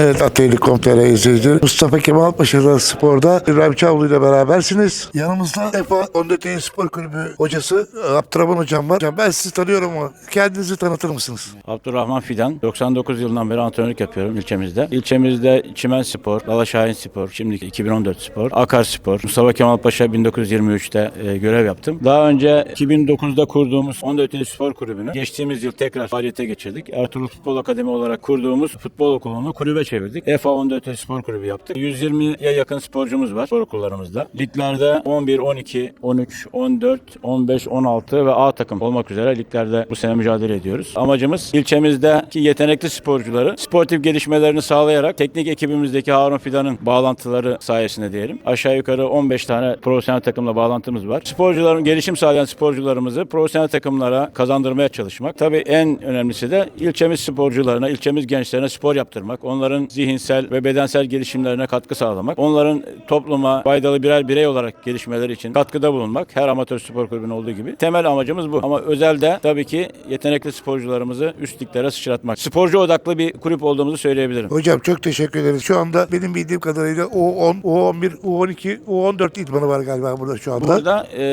Evet Atölye.com.tr izleyicileri. Mustafa Kemal Paşa'da sporda İbrahim Çavlu ile berabersiniz. Yanımızda EFA 14 Eylül Spor Kulübü hocası Abdurrahman Hocam var. Hocam ben sizi tanıyorum ama kendinizi tanıtır mısınız? Abdurrahman Fidan. 99 yılından beri antrenörlük yapıyorum ilçemizde. İlçemizde Çimen Spor, Lala Şahin Spor, şimdiki 2014 Spor, Akar Spor, Mustafa Kemal Paşa 1923'te e, görev yaptım. Daha önce 2009'da kurduğumuz 14 Eylül Spor Kulübü'nü geçtiğimiz yıl tekrar faaliyete geçirdik. Ertuğrul Futbol Akademi olarak kurduğumuz futbol okulunu kulübe çevirdik. EFA 14 Eylül Spor Kulübü yaptık. 120'ye yakın sporcumuz var spor okullarımızda. Liglerde 11, 12, 13, 14, 15, 16 ve A takım olmak üzere liglerde bu sene mücadele ediyoruz. Amacımız ilçemizdeki yetenekli sporcuları sportif gelişmelerini sağlayarak teknik ekibimizdeki Harun Fidan'ın bağlantıları sayesinde diyelim. Aşağı yukarı 15 tane profesyonel takımla bağlantımız var. Sporcuların gelişim sağlayan sporcularımızı profesyonel takımlara kazandırmaya çalışmak. Tabii en önemlisi de ilçemiz sporcularına, ilçemiz gençlerine spor yaptırmak. Onların zihinsel ve bedensel gelişimlerine katkı sağlamak. Onların topluma faydalı birer birey olarak gelişmeleri için katkıda bulunmak. Her amatör spor kulübünün olduğu gibi. Temel amacımız bu. Ama özelde tabii ki yetenekli sporcularımızı üst liglere sıçratmak. Sporcu odaklı bir kulüp olduğumuzu söyleyebilirim. Hocam çok teşekkür ederiz. Şu anda benim bildiğim kadarıyla U10, U11, U12, U14 idmanı var galiba burada şu anda. Burada e,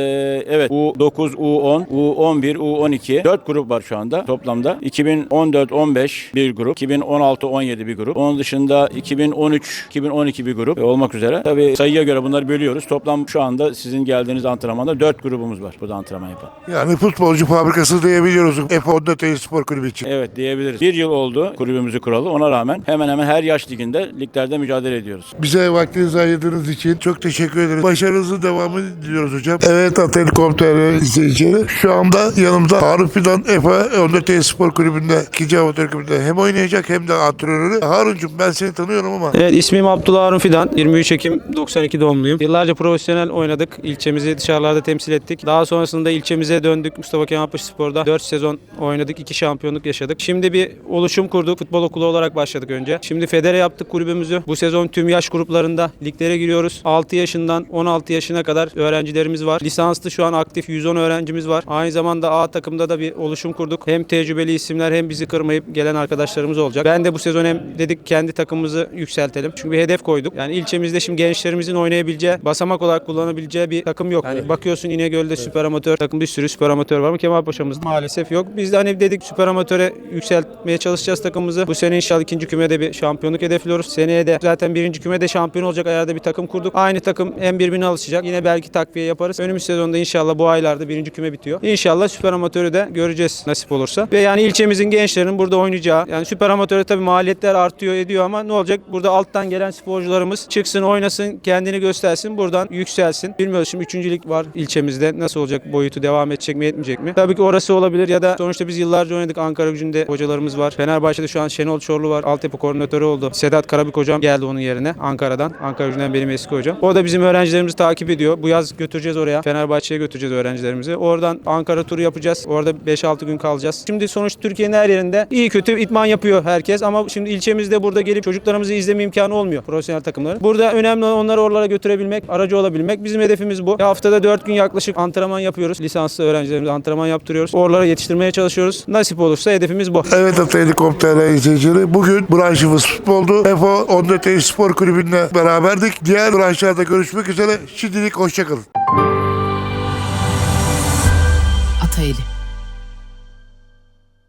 evet U9, U10, U11, U12 4 grup var şu anda toplamda. 2014-15 bir grup, 2016-17 bir grup. Onun dışında 2013-2012 bir grup olmak üzere. Tabii sayıya göre bunları bölüyoruz. Toplam şu anda sizin geldiğiniz antrenmanda 4 grubumuz var burada antrenman yapan. Yani futbolcu fabrikası diyebiliyoruz EFA 14 Eylül Spor Kulübü için. Evet diyebiliriz. Bir yıl oldu kulübümüzü kuralı. Ona rağmen hemen hemen her yaş liginde liglerde mücadele ediyoruz. Bize vaktinizi ayırdığınız için çok teşekkür ederiz. Başarınızın devamını diliyoruz hocam. Evet Atölye.com.tr izleyicileri. Şu anda yanımda Harun Fidan EFA 14 Eylül Spor Kulübü'nde, ikinci amatör kulübünde hem oynayacak hem de antrenörü. Harun'cum ben seni tanıyorum ama Evet ismim Abdullah Harun Fidan. 23 Ekim 92 doğumluyum. Yıllarca profesyonel oynadık. İlçemizi dışarılarda temsil ettik. Daha sonrasında ilçemize döndük. Mustafa Kemal Paşa Spor'da 4 sezon oynadık. 2 şampiyonluk yaşadık. Şimdi bir oluşum kurduk. Futbol okulu olarak başladık önce. Şimdi federe yaptık kulübümüzü. Bu sezon tüm yaş gruplarında liglere giriyoruz. 6 yaşından 16 yaşına kadar öğrencilerimiz var. Lisanslı şu an aktif 110 öğrencimiz var. Aynı zamanda A takımda da bir oluşum kurduk. Hem tecrübeli isimler hem bizi kırmayıp gelen arkadaşlarımız olacak. Ben de bu sezon hem dedik kendi takımımızı yükseltelim. Çünkü bir hedef koyduk. Yani ilçemizde şimdi gençlerimizin oynayabileceği, basamak olarak kullanabileceği bir takım yok. Yani bakıyorsun İnegöl'de süper amatör takım bir sürü süper amatör var ama Kemal Paşa'mızda maalesef yok. Biz de hani dedik süper amatöre yükseltmeye çalışacağız takımımızı. Bu sene inşallah ikinci kümede bir şampiyonluk hedefliyoruz. Seneye de zaten birinci kümede şampiyon olacak ayarda bir takım kurduk. Aynı takım hem birbirine alışacak. Yine belki takviye yaparız. Önümüz sezonda inşallah bu aylarda birinci küme bitiyor. İnşallah süper amatörü de göreceğiz nasip olursa. Ve yani ilçemizin gençlerinin burada oynayacağı. Yani süper amatöre tabii maliyetler artıyor ediyor ama ne olacak? Burada alttan gelen sporcularımız çıksın oynasın kendini göstersin buradan yükselsin. Bilmiyoruz şimdi üçüncülük var ilçemizde. Nasıl olacak boyutu devam edecek mi etmeyecek mi? Tabii ki orası olabilir ya da sonuçta biz yıllarca oynadık Ankara gücünde hocalarımız var. Fenerbahçe'de şu an Şenol Çorlu var. Altyapı koordinatörü oldu. Sedat Karabük hocam geldi onun yerine Ankara'dan. Ankara gücünden benim eski hocam. O da bizim öğrencilerimizi takip ediyor. Bu yaz götüreceğiz oraya. Fenerbahçe'ye götüreceğiz öğrencilerimizi. Oradan Ankara turu yapacağız. Orada 5-6 gün kalacağız. Şimdi sonuç Türkiye'nin her yerinde iyi kötü itman yapıyor herkes ama şimdi ilçemizde burada gelip çocuklarımızı izleme imkanı olmuyor profesyonel takımların. Burada önemli olan onları oralara götürebilmek, aracı olabilmek. Bizim hedefimiz bu. Haftada 4 gün yaklaşık antrenman yapıyoruz. Lisanslı öğrencilerimize antrenman yaptırıyoruz. Oralara yetiştirmeye çalışıyoruz. Nasip olursa hedefimiz bu. Evet Atölye.com.tr izleyicileri. Bugün branşımız futboldu. EFA 14 Eylül Spor Kulübü'nde beraberdik. Diğer branşlarda görüşmek üzere. Şimdilik hoşçakalın. Atayeli.